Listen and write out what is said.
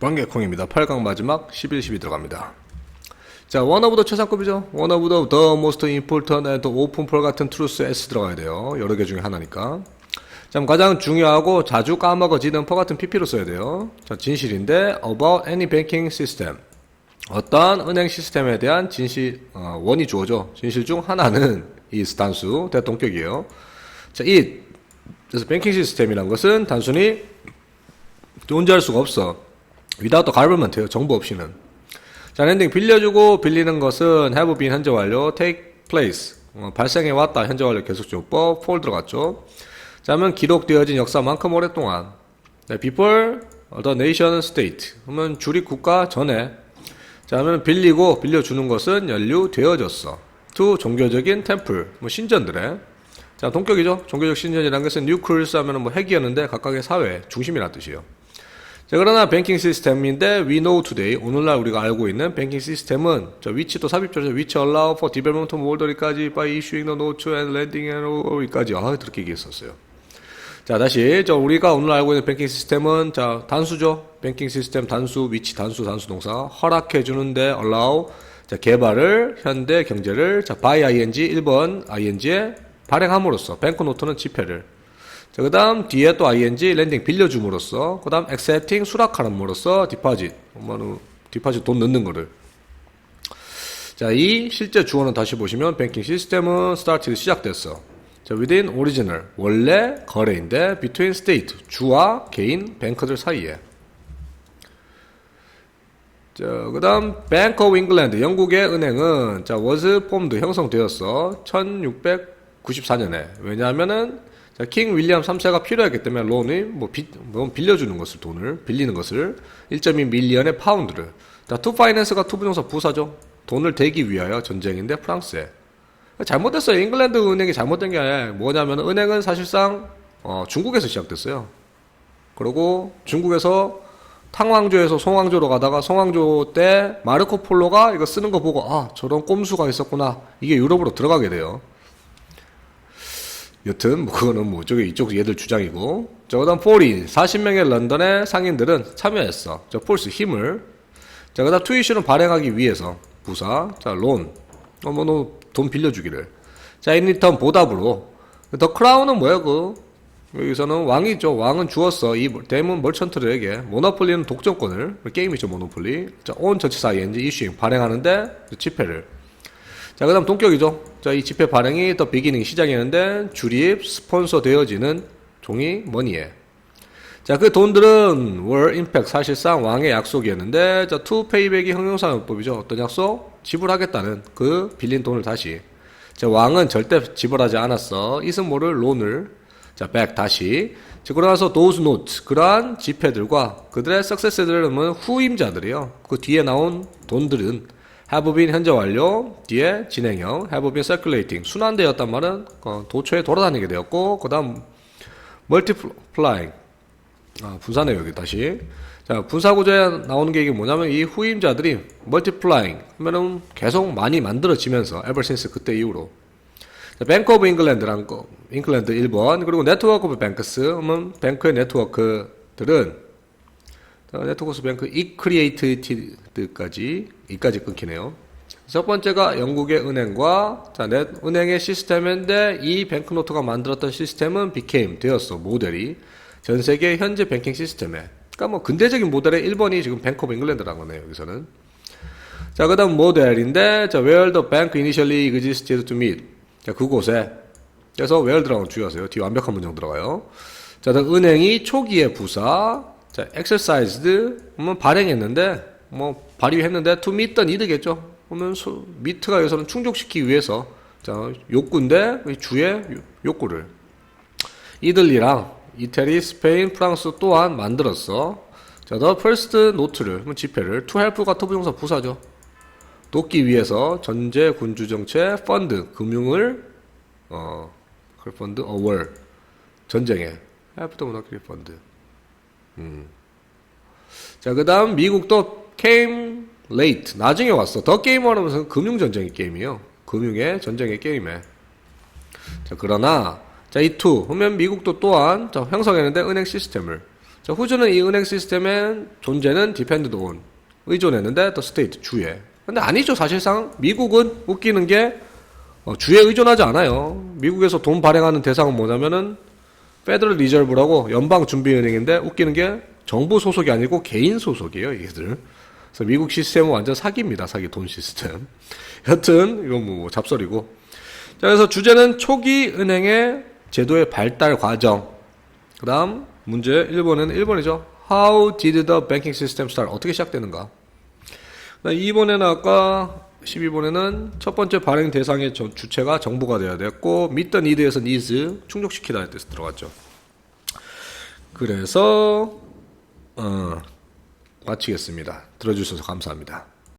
번개콩입니다. 8강 마지막 11, 12 들어갑니다. 자, 원어부터 최상급이죠. 원어부터 the most important and open for 같은 truth s 들어가야 돼요. 여러 개 중에 하나니까. 자, 가장 중요하고 자주 까먹어지는 for 같은 pp로 써야 돼요. 자, 진실인데 about any banking system. 어떤 은행 시스템에 대한 진실, 어, 원이 주어져. 진실 중 하나는 이 단수, 대동격이에요. 자, it. 그래서 뱅킹 시스템이란 것은 단순히 존재할 수가 없어. Without the government예요. 정부 없이는. 자, 랜딩 빌려주고 빌리는 것은 have been 현재 완료, take place 어, 발생해 왔다 현재 완료 계속적법 fall 들어갔죠. 자, 하면 기록되어진 역사만큼 오랫동안 네, before the nation state 그러면 주립 국가 전에 자, 하면 빌리고 빌려주는 것은 연루되어졌어. to 종교적인 템플 뭐 신전들의 자, 동격이죠. 종교적 신전이라는 것은 뉴클스 하면은 뭐 핵이었는데 각각의 사회 중심이라는 뜻이에요. 자, 그러나 뱅킹 시스템인데 we know today 오늘날 우리가 알고 있는 뱅킹 시스템은 저 위치도 삽입조죠. which allow for development of order까지 by issuing the notes and lending and all까지 아 그렇게 얘기했었어요. 자 다시 저 우리가 오늘 알고 있는 뱅킹 시스템은 자 단수죠. 뱅킹 시스템 단수 위치 단수 단수 동사 허락해 주는데 allow 자 개발을 현대 경제를 자 by ing 1번 ing에 발행함으로써 뱅크 노트는 지폐를 자, 그 다음 뒤에 또 ing 랜딩 빌려줌으로써 그 다음 accepting 수락함으로써 디파짓 뭐는 디파짓 돈 넣는 거를 자, 이 실제 주어는 다시 보시면 뱅킹 시스템은 started 시작됐어. 자, within original 원래 거래인데 between state 주와 개인 뱅크들 사이에 자, 그다음 Bank of England 영국의 은행은 자, was formed 형성되었어. 1694년에. 왜냐하면은 자, 킹 윌리엄 3세가 필요했기 때문에 론이 뭐, 빚, 뭐 빌려주는 것을 돈을 빌리는 것을 1.2 밀리언의 파운드를 자, 투 파이낸스가 투부정사 부사죠. 돈을 대기 위하여 전쟁인데 프랑스에 잘못됐어요. 잉글랜드 은행이 잘못된 게 뭐냐면 은행은 사실상 어, 중국에서 시작됐어요. 그리고 중국에서 탕왕조에서 송왕조로 가다가 송왕조 때 마르코 폴로가 이거 쓰는 거 보고 아 저런 꼼수가 있었구나 이게 유럽으로 들어가게 돼요. 여튼 뭐 그거는 뭐 저기 이쪽 얘들 주장이고. 자 그다음 폴이 40명의 런던의 상인들은 참여했어. 저 폴스 힘을. 자 그다음 투이슈는 발행하기 위해서 부사. 자론. 어머 너돈 빌려주기를. 자 인리턴 보답으로. 더 크라운은 뭐야 그? 여기서는 왕이죠. 왕은 주었어. 이 대문 멀천트들에게 모노폴리는 독점권을. 게임이죠 모노폴리. 자온 전체사 ing 이슈잉 발행하는데 지폐를 자, 그 다음 동격이죠. 자, 이 집회 발행이 더 비기닝 시작이었는데, 주립, 스폰서 되어지는 종이 머니에. 자, 그 돈들은 월 임팩 사실상 왕의 약속이었는데, 자, 투 페이백이 형용사용법이죠. 어떤 약속? 지불하겠다는 그 빌린 돈을 다시. 자, 왕은 절대 지불하지 않았어. 이은 뭐를? 론을. 자, 백 다시. 자, 그러고 나서 those notes. 그러한 지폐들과 그들의 석세스들은 후임자들이요. 그 뒤에 나온 돈들은 have been 현재 완료 뒤에 진행형 have been circulating. 순환되었단 말은 어, 도처에 돌아다니게 되었고 그 다음 multiplying. 아, 분사네요 여기 다시. 자 분사 구조에 나오는 게 이게 뭐냐면 이 후임자들이 multiplying 하면은 계속 많이 만들어지면서 ever since 그때 이후로. 자, 뱅크 오브 잉글랜드라는 거 잉글랜드 1번 그리고 네트워크 오브 뱅크스 하면 뱅크의 네트워크들은 네트워크 뱅크 이 크리에이티드 까지 이까지 끊기네요. 첫 번째가 영국의 은행과 자, 넷 은행의 시스템인데 이 뱅크노트가 만들었던 시스템은 became 되었어 모델이. 전 세계 현재 뱅킹 시스템에. 그러니까 뭐 근대적인 모델의 1번이 지금 뱅크 오브 잉글랜드라는 거네요 여기서는. 자 그다음 모델인데 자 where the bank initially existed to meet. 자 그곳에. 그래서 where 들어가면 주의하세요. 뒤에 완벽한 문장 들어가요. 자 은행이 초기의 부사 자 exercised 뭐 발행했는데 뭐 발휘했는데 meet the need겠죠 그러면 미트가 여기서는 충족시키기 위해서 자 욕구인데 주의 욕구를 이들리랑 이태리, 스페인, 프랑스 또한 만들었어. 자, the first 노트를, 지폐를 to help가 토부정사 부사죠. 돕기 위해서 전제 군주 정책 펀드 금융을 어, 그 펀드 어월 전쟁에 help the monarchy 펀드. 음. 자, 그다음 미국도 came late 나중에 왔어. 더 게임을 하면서 금융 전쟁의 게임이요. 금융의 전쟁의 게임에. 자, 그러나 자, 이 투. 그러면 미국도 또한 자, 형성했는데 은행 시스템을. 자, 자, 후주는 이 은행 시스템의 존재는 depended on 의존했는데 the state 주에. 근데 아니죠 사실상 미국은 웃기는 게 어, 주에 의존하지 않아요. 미국에서 돈 발행하는 대상은 뭐냐면은 페더럴 리저브라고 연방 준비은행인데 웃기는 게 정부 소속이 아니고 개인 소속이에요, 이들. 그래서 미국 시스템은 완전 사기입니다, 사기 돈 시스템. 여튼 이건 뭐 잡설이고. 자, 그래서 주제는 초기 은행의 제도의 발달 과정. 그다음 문제 1번에는 1번이죠. How did the banking system start? 어떻게 시작되는가? 그다음 2번에는 아까 12번에는 첫 번째 발행 대상의 저- 주체가 정부가 돼야 됐고 the need에서 needs 충족시키다는 뜻 들어갔죠. 그래서 어, 마치겠습니다. 들어주셔서 감사합니다.